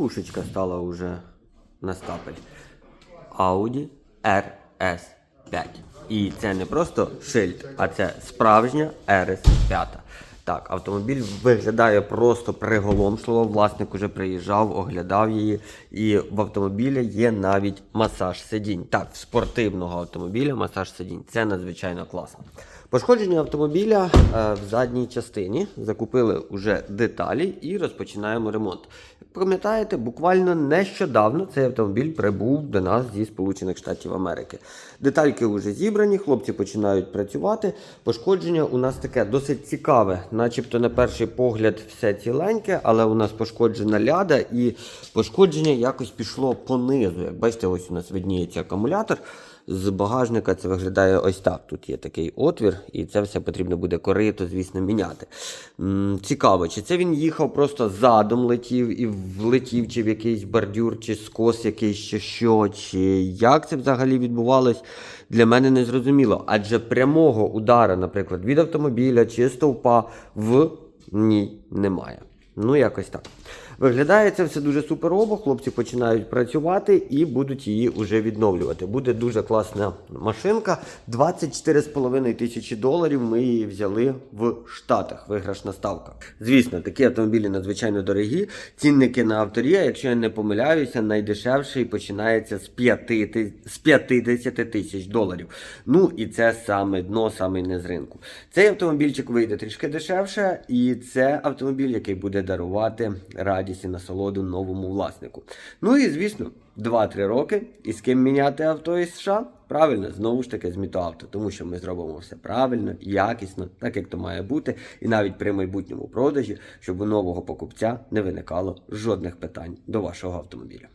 пушечка стала уже на стапель. Audi RS5. І це не просто шильд, а це справжня RS5. Так, автомобіль виглядає просто приголомшливо. Власник уже приїжджав, оглядав її. І в автомобілі є навіть масаж сидінь. Так, в спортивного автомобіля масаж сидінь. Це надзвичайно класно. Пошкодження автомобіля е, в задній частині. Закупили вже деталі і розпочинаємо ремонт. Пам'ятаєте, буквально нещодавно цей автомобіль прибув до нас зі Сполучених Штатів Америки. Детальки вже зібрані, хлопці починають працювати. Пошкодження у нас таке досить цікаве, начебто на перший погляд все ціленьке, але у нас пошкоджена ляда і пошкодження якось пішло понизу. Як бачите, ось у нас видніється акумулятор. З багажника це виглядає ось так. Тут є такий отвір, і це все потрібно буде корито, звісно, міняти. Цікаво, чи це він їхав просто задом летів і влетів, чи в якийсь бордюр, чи скос якийсь, чи що, чи як це взагалі відбувалось, для мене не зрозуміло. Адже прямого удара, наприклад, від автомобіля чи стовпа в ній немає. Ну, якось так. Виглядає це все дуже суперово. Хлопці починають працювати і будуть її вже відновлювати. Буде дуже класна машинка. 24,5 тисячі доларів ми її взяли в Штатах. Виграшна ставка. Звісно, такі автомобілі надзвичайно дорогі. Цінники на авторія, якщо я не помиляюся, найдешевший починається з 5 з 50 тисяч доларів. Ну і це саме дно, саме не з ринку. Цей автомобільчик вийде трішки дешевше, і це автомобіль, який буде дарувати радість і насолоду новому власнику. Ну і звісно, 2-3 роки. І з ким міняти авто із США? Правильно, знову ж таки з Мітоавто, тому що ми зробимо все правильно, якісно, так як то має бути, і навіть при майбутньому продажі, щоб у нового покупця не виникало жодних питань до вашого автомобіля.